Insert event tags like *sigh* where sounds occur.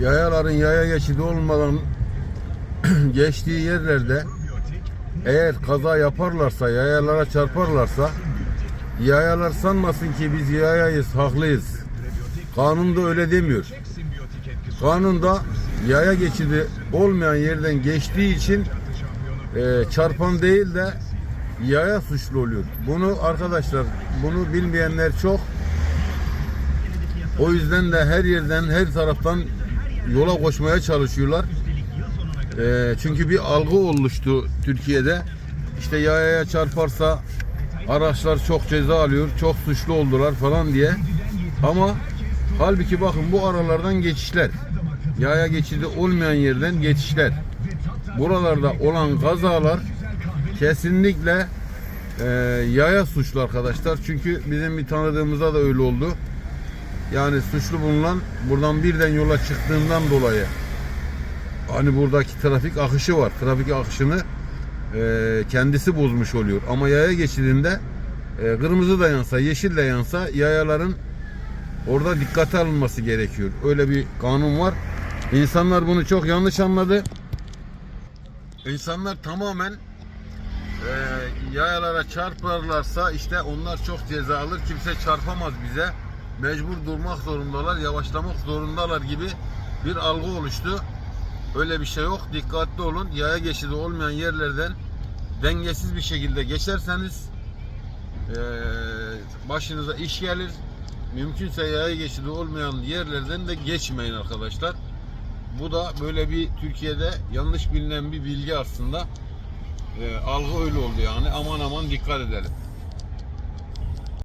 yayaların yaya geçidi olmadan *clears throat* geçtiği yerlerde eğer kaza yaparlarsa, yayalara çarparlarsa yayalar sanmasın ki biz yayayız, haklıyız. Kanun da öyle demiyor. Kanunda yaya geçidi olmayan yerden geçtiği için e, çarpan değil de yaya suçlu oluyor. Bunu arkadaşlar, bunu bilmeyenler çok. O yüzden de her yerden, her taraftan yola koşmaya çalışıyorlar. Ee, çünkü bir algı oluştu Türkiye'de. İşte yayaya çarparsa araçlar çok ceza alıyor, çok suçlu oldular falan diye. Ama halbuki bakın bu aralardan geçişler. Yaya geçidi olmayan yerden geçişler. Buralarda olan kazalar kesinlikle e, yaya suçlu arkadaşlar. Çünkü bizim bir tanıdığımıza da öyle oldu. Yani suçlu bulunan buradan birden yola çıktığından dolayı hani buradaki trafik akışı var. Trafik akışını e, kendisi bozmuş oluyor. Ama yaya geçidinde e, kırmızı da yansa, yeşil de yansa yayaların orada dikkate alınması gerekiyor. Öyle bir kanun var. İnsanlar bunu çok yanlış anladı. İnsanlar tamamen e, yayalara çarparlarsa işte onlar çok ceza alır. Kimse çarpamaz bize. Mecbur durmak zorundalar, yavaşlamak zorundalar gibi bir algı oluştu. Öyle bir şey yok. Dikkatli olun. Yaya geçidi olmayan yerlerden dengesiz bir şekilde geçerseniz başınıza iş gelir. Mümkünse yaya geçidi olmayan yerlerden de geçmeyin arkadaşlar. Bu da böyle bir Türkiye'de yanlış bilinen bir bilgi aslında. Eee, algı öyle oldu yani. Aman aman dikkat edelim.